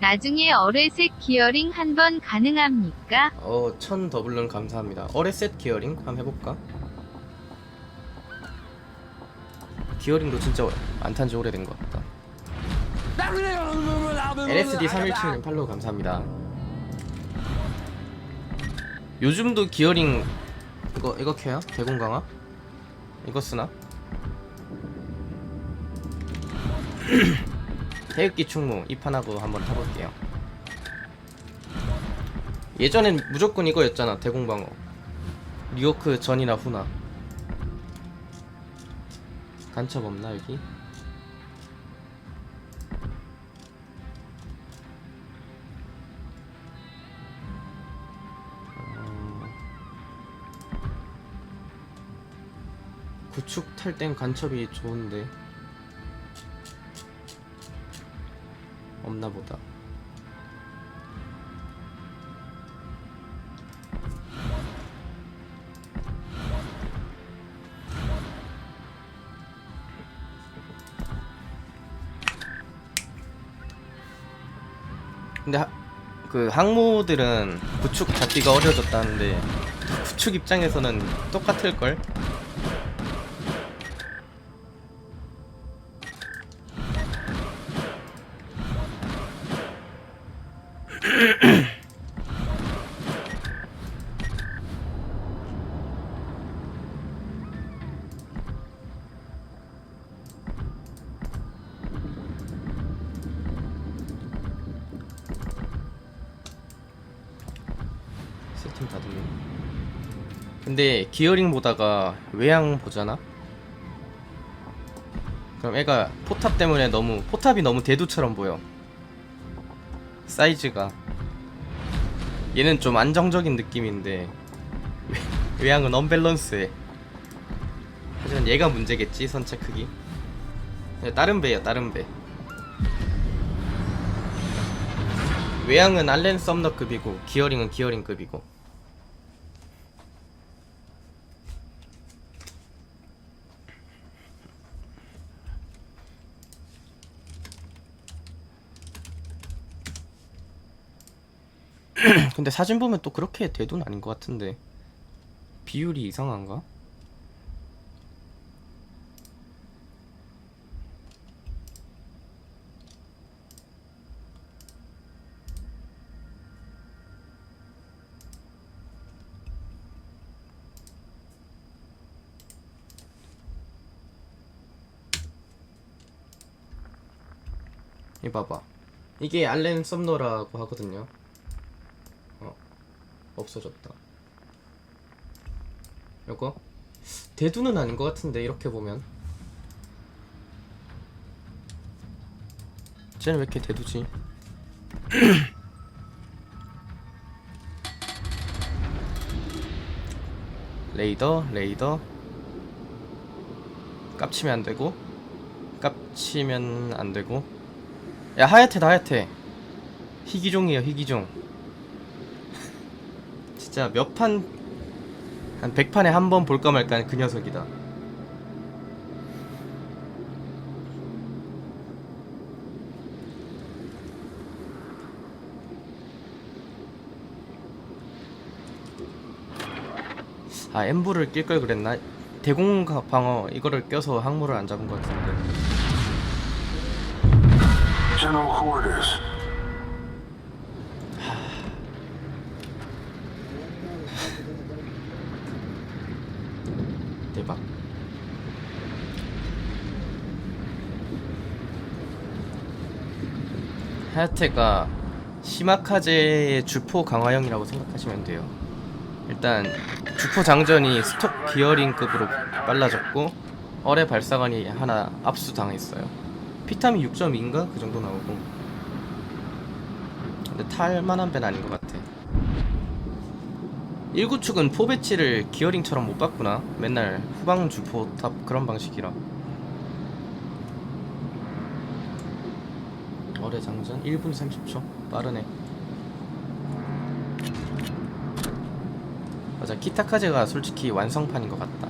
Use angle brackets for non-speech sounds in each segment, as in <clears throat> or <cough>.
나중에 어뢰색 기어링 한번 가능합니까? 어, 천 더블런 감사합니다. 어레셋 기어링 한번 해볼까? 기어링도 진짜 안탄지 오래된 것 같다. LSD 317님 팔로우 감사합니다. 요즘도 기어링 이거 이거 켜요? 대공 강화? 이거 쓰나? <clears throat> 태극기 충무 입판하고 한번 타볼게요. 예전엔 무조건 이거였잖아 대공방어 뉴요크 전이나 후나 간첩 없나 여기? 어, 구축 탈 땐 간첩이 좋은데 없나 보다 근데 하, 그 항모들은 구축 잡기가 어려졌다는데 구축 입장에서는 똑같을 걸? <clears throat> 세팅 다 됐네. 근데 기어링 보다가 외양 보잖아? 그럼 애가 포탑 때문에 너무 포탑이 너무 대두처럼 보여. 사이즈가 얘는 좀 안정적인 느낌인데 외- 외양은 언밸런스해. 하지만 얘가 문제겠지 선체 크기. 네, 다른 배야 다른 배. 외양은 알렌 썸너급이고 기어링은 기어링급이고 근데 사진 보면 또 그렇게 대두는 아닌 것 같은데. 비율이 이상한가? 이 봐봐. 이게 알렌 썸너라고 하거든요. 어 없어졌다. 요거? 대두는 아닌 것 같은데 이렇게 보면. 쟤는 왜 이렇게 대두지? <clears throat> 레이더 레이더. 깝치면 안 되고. 깝치면 안 되고. 야 하얗테다 하얗테 희귀종이에요 희귀종 진짜 몇 판 한 100판에 한 번 볼까 말까 하는 그 녀석이다. 아 엠브를 낄 걸 그랬나? 대공 방어 이거를 껴서 항모를 안 잡은 것 같은데 General quarters. 대박. 하야테가 시마카제의 주포 강화형이라고 생각하시면 돼요. 일단 주포 장전이 스톡 기어링급으로 빨라졌고 어뢰 발사관이 하나 압수당했어요. 피탐이 6.2인가 그 정도 나오고. 근데 탈만한 배는 아닌 것 같아. 1구축은 포배치를 기어링처럼 못 봤구나. 맨날 후방 주포탑 그런 방식이라. 거래 장전? 1분 30초? 빠르네. 맞아 키타카제가 솔직히 완성판인 것 같다.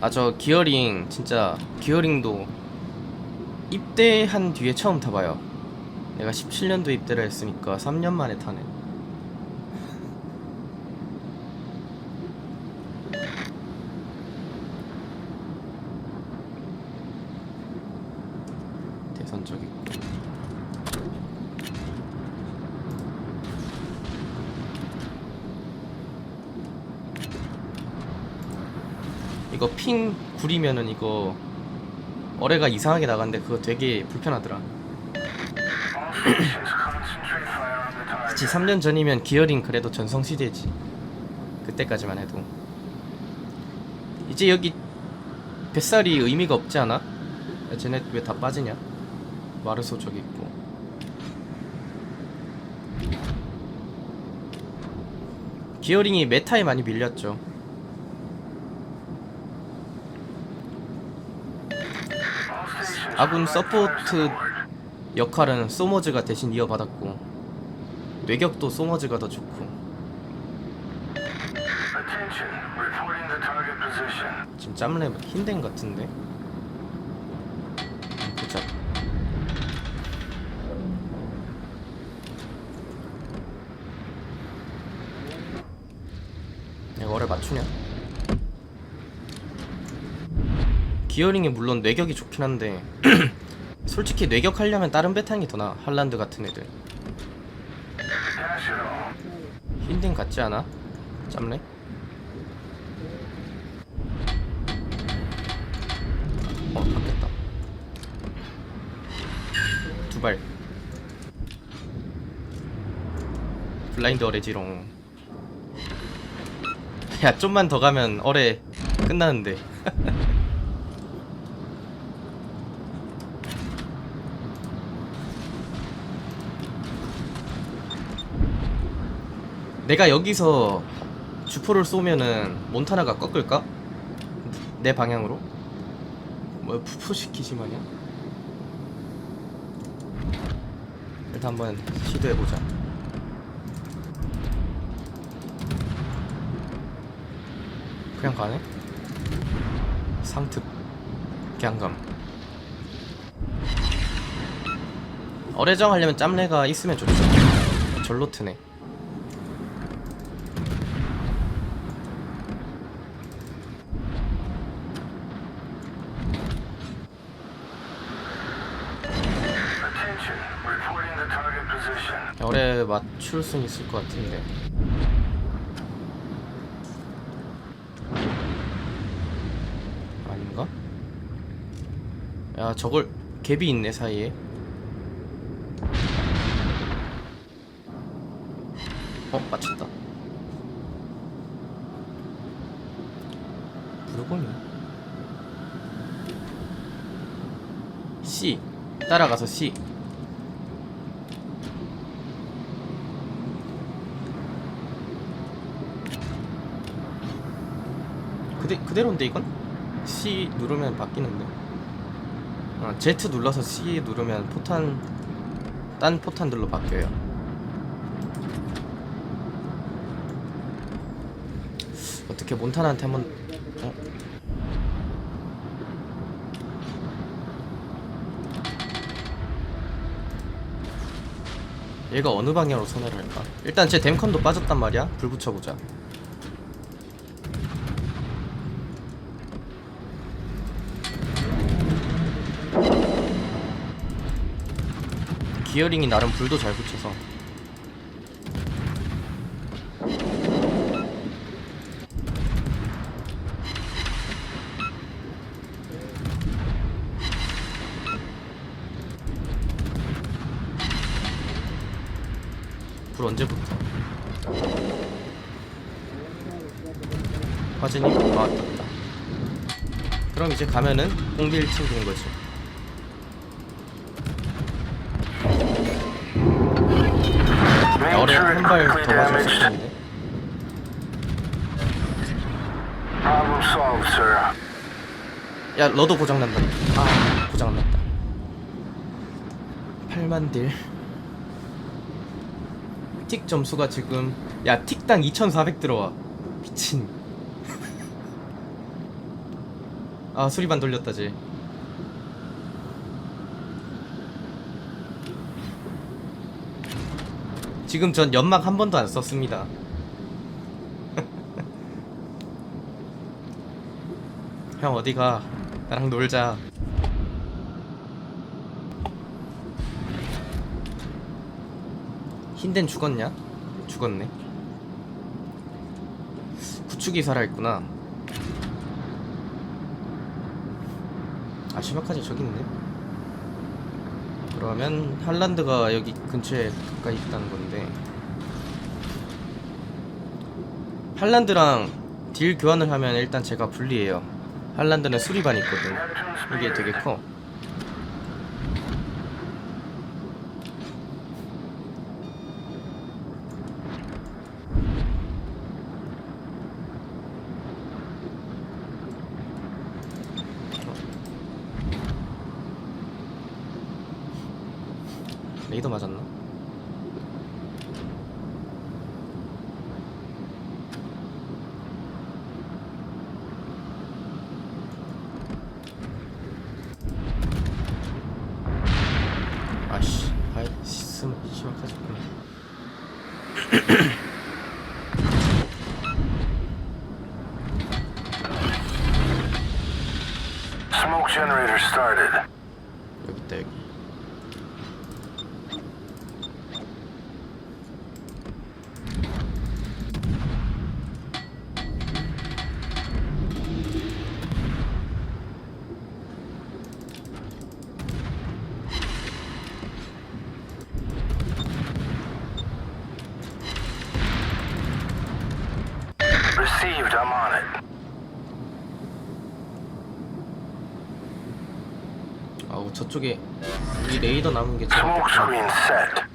아 저 기어링 진짜 기어링도 입대한 뒤에 처음 타봐요. 내가 17년도 입대를 했으니까 3년 만에 타네. 대선적 있고. 이거 핑 구리면은 이거 어뢰가 이상하게 나가는데 그거 되게 불편하더라. 그치 3년 전이면 기어링 그래도 전성시대지 그때까지만 해도 이제 여기 뱃살이 의미가 없지 않아? 야, 쟤네 왜 다 빠지냐? 마르소 저기 있고 기어링이 메타에 많이 밀렸죠 아군 서포트. 역할은 소머즈가 대신 이어받았고 뇌격도 소머즈가 더 좋고. 지금 짬랩 흰덴 같은데? 보자. 내가 어를 맞추냐? 기어링이 물론 뇌격이 좋긴 한데 솔직히 뇌격 하려면 다른 배탄이 더 나아 할란드 같은 애들. 흰덴 같지 않아? 짬랩? 어 바뀌었다 두발 블라인드 어레지롱 야 좀만 더 가면 어레 끝나는데 <laughs> 내가 여기서 주포를 쏘면은 몬타나가 꺾을까? 내 방향으로? 뭐 푸푸시키시 마냐? 일단 한번 시도해보자 그냥 가네? 상특 개안감 어뢰정 하려면 짬내가 있으면 좋죠 절로 트네 Attention, reporting the target position. 열에 맞출 수 있을 것 같은데. 아닌가? 야 저걸 갭이 있네 사이에. 어 맞췄다. 물건이 C. 따라가서 C 그대, 그대로인데 이건? C 누르면 바뀌는데 아, Z 눌러서 C 누르면 포탄 딴 포탄들로 바뀌어요 어떻게 몬타나한테 한번 어? 얘가 어느 방향으로 선회를 할까? 일단 제 댐컨도 빠졌단 말이야 불 붙여보자 기어링이 나름 불도 잘 붙여서. 불 언제 붙어? 화진이? 아 떴다. 그럼 이제 가면은 공딜 챙기는 거지 발 더 맞았을 damaged. 텐데 Problem solved, sir. 야 러도 고장난다. 아 고장났다. 8만 딜 틱 점수가 지금 야 틱당 2400 들어와. 미친. <laughs> 아 수리반 돌렸다 쟤 지금 전 연막 한 번도 안 썼습니다. <laughs> 형 어디 가? 나랑 놀자. 흰덴 죽었냐? 죽었네. 구축이 살아있구나. 아 시바카지 저기 있네 그러면 할란드가 여기 근처에 가까이 있다는 건데 할란드랑 딜 교환을 하면 일단 제가 불리해요. 할란드는 수리반 있거든. 이게 되게 커 레이더 맞았나? 아씨, 아이, 심, 심각하셨구나. Smoke generator started. 여기 있다, 여기. Received, I'm on it. 아우, 저쪽에 이 레이더 남은 게 제일. <clears throat>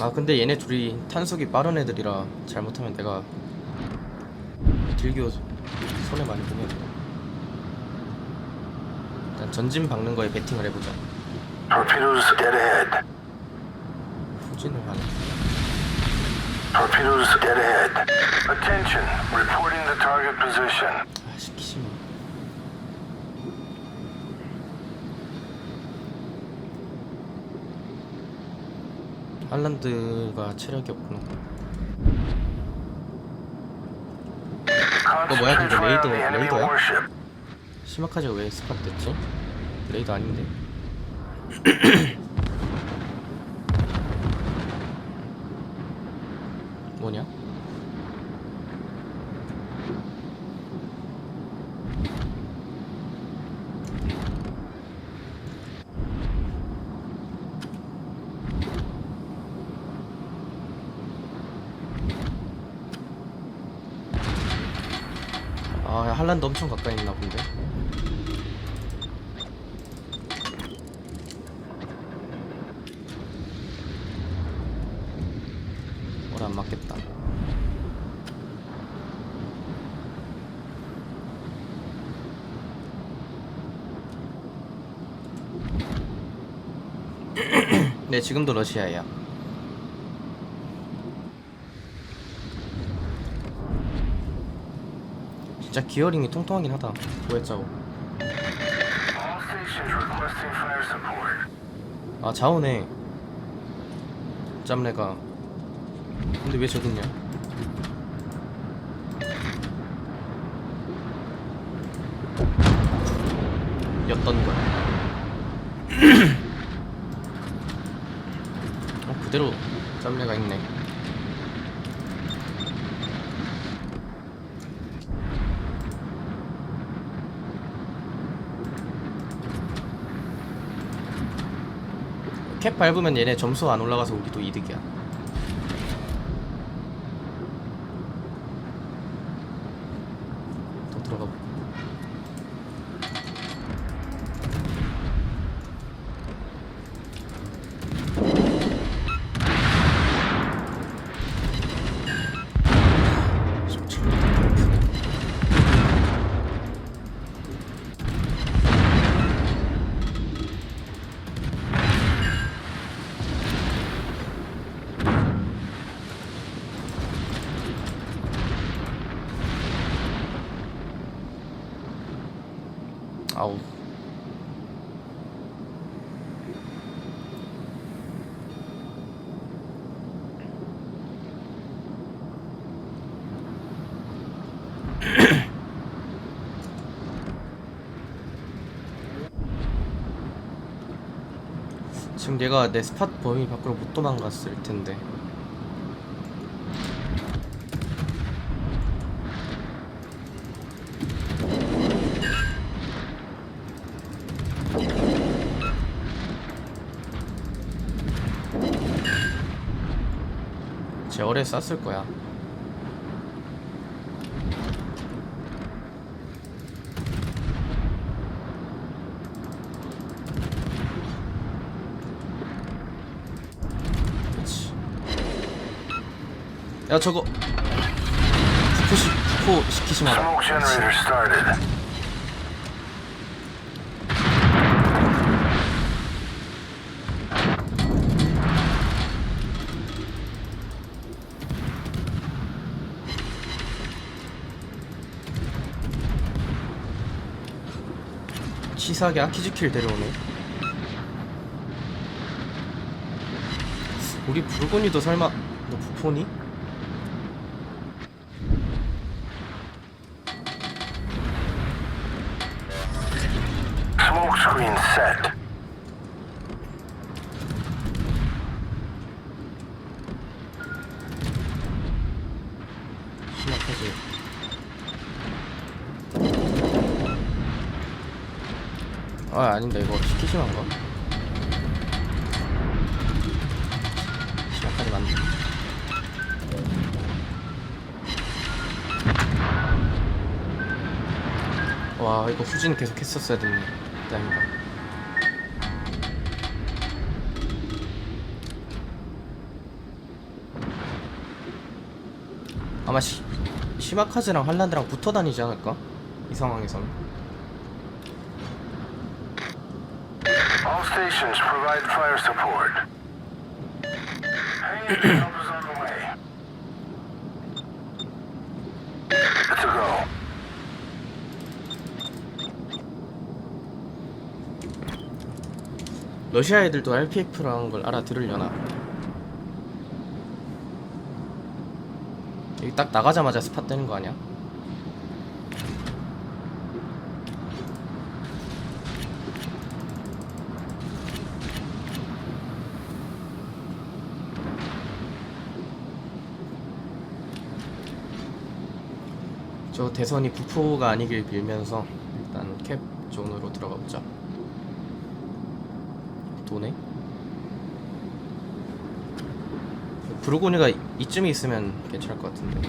아. 근데 얘네 둘이 탄속이 빠른 애들이라 잘못하면 내가 딜교 손해 많이 보면 일단 전진 박는 거에 베팅을 해보자 Torpedoes dead ahead. 후진을 하네 Torpedoes dead ahead. Attention. Reporting the target position. 아 시키시면 할란드가 체력이 없구나 뭐야, 근데 레이더- 레이더야? 시마카즈가 왜 스팟 됐지? 레이더 아닌데 <clears throat> 뭐냐? 아 한란도 엄청 가까이 있나 본데 뭐라 안 맞겠다. <clears throat> 네 지금도 러시아야 진짜 기어링이 통통하긴 하다. support. 아 자오네 짬내가 근데 왜 저기 있냐? 였던 거야. <clears throat> 어 그대로 짬내가 있네. 캡 밟으면 얘네 점수 안 올라가서 우리도 이득이야. 아우. 지금 얘가 내 스팟 범위 밖으로 못 도망갔을 텐데 제어에 쐈을 거야. 그렇지 야 저거. 부포 시 부포 시키지 마라 started. 치사하게 아키즈키를 데려오네 우리 불곤이도 설마 너 부포니? Smoke screen set. 심각하지 아 아닌데 이거 시키 심한가? 심각하지 맞네 와 이거 후진 계속 했었어야 됐네 다행이다 아마 시, 시마카즈랑 한란드랑 붙어 다니지 않을까? 이 상황에서는 All stations provide fire support. Help is on the way. To go. 러시아 애들도 RPF라는 걸 알아들으려나? 여기 딱 나가자마자 스팟 되는 거 아니야? 저 대선이 부포가 아니길 빌면서 일단 캡 존으로 들어가 보자. 도네? 브루고니가 이쯤에 있으면 괜찮을 것 같은데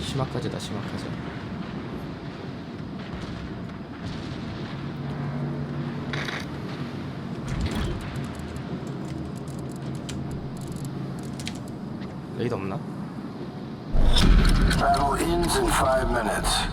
심화까지다 심화까지 레이더 없나? Battle ends in five minutes.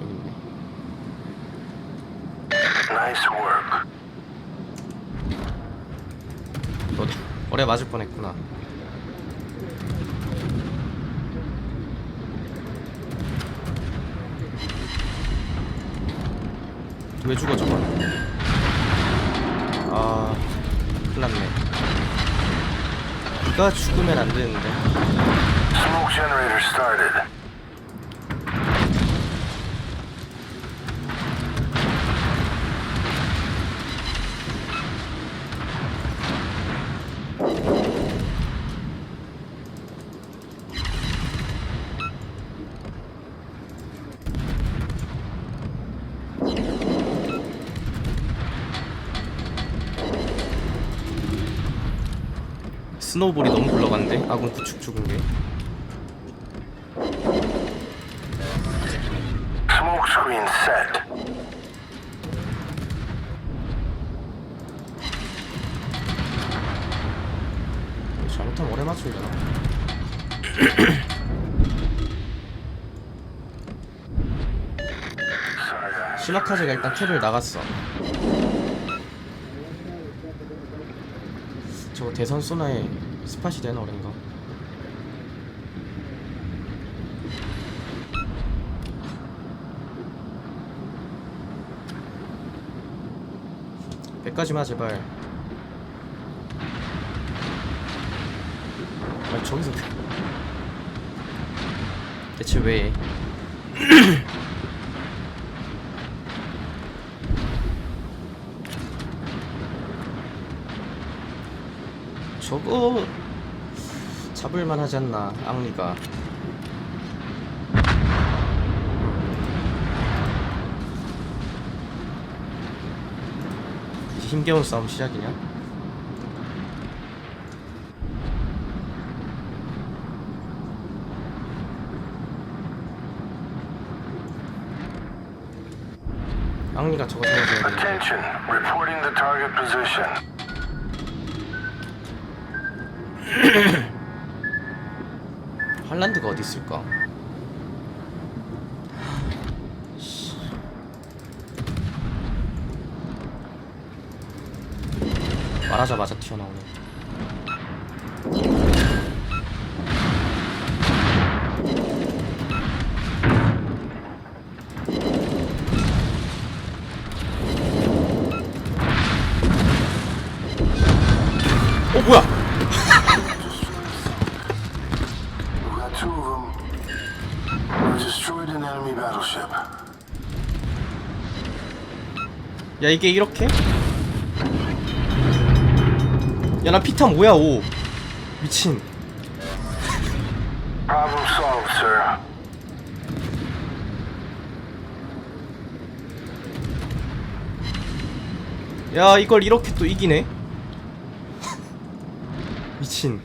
여기 있네 Nice work. 너 어뢰 맞을 뻔했구나. 왜 죽어 저거? 아, 큰일났네. 네가 죽으면 안 되는데. Smoke generator started. 스노우볼이 너무 굴러갔는데 아군 구축 죽은 게. Smoke screen set. 잘못하면 오래 맞추려나? 시마카즈가 <coughs> 일단 캡을 나갔어. 대선 소나에 스팟이 되나 어딘가 백까지마 제발. 아 저기서 대체 왜 <clears throat> <clears throat> 저거 잡을만 하지 않나 앙리가 이제 힘겨운 싸움 시작이냐? 앙리가 저거 잡아줘야 되는데. <clears throat> 할란드가 어디 있을까? <sighs> 말하자마자 튀어나오네. 야 이게 이렇게? 야 나 피타 뭐야 오. 미친. Problem solved, sir. 야 이걸 이렇게 또 이기네? <laughs> 미친.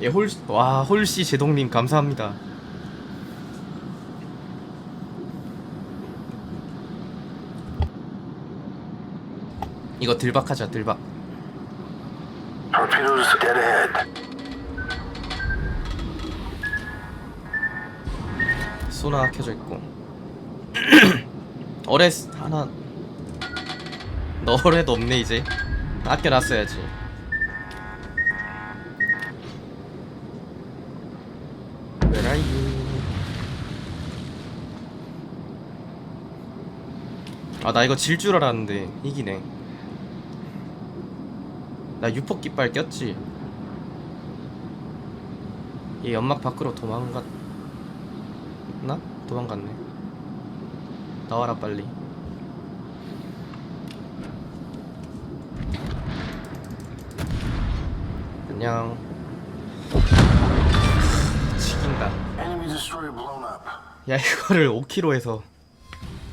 예 홀 와 홀씨 제동님 감사합니다 이거 들박하자 들박. Torpedoes dead ahead. 소나 켜져 있고. <clears throat> 어레 하나. 너래도 없네 이제. 아껴놨어야지. You? 아나 이거 질 줄 알았는데 이기네 나 유폭 깃발 꼈지 얘 연막 밖으로 도망갔 나? 도망갔네. 나와라 빨리. 안녕. 지긴다. 야 이거를 5km에서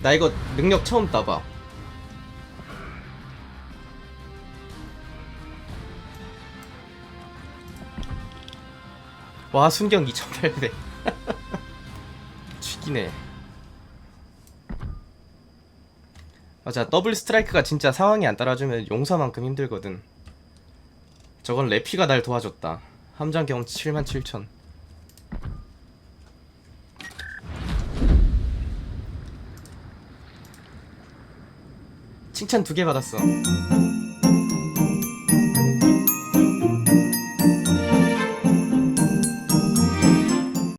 나 이거 능력 처음 따봐. 와 순경 2800. <laughs> 죽이네. 맞아 더블 스트라이크가 진짜 상황이 안 따라주면 용사만큼 힘들거든. 저건 레피가 날 도와줬다. 함정 경치 77,000. 칭찬 두 개 받았어.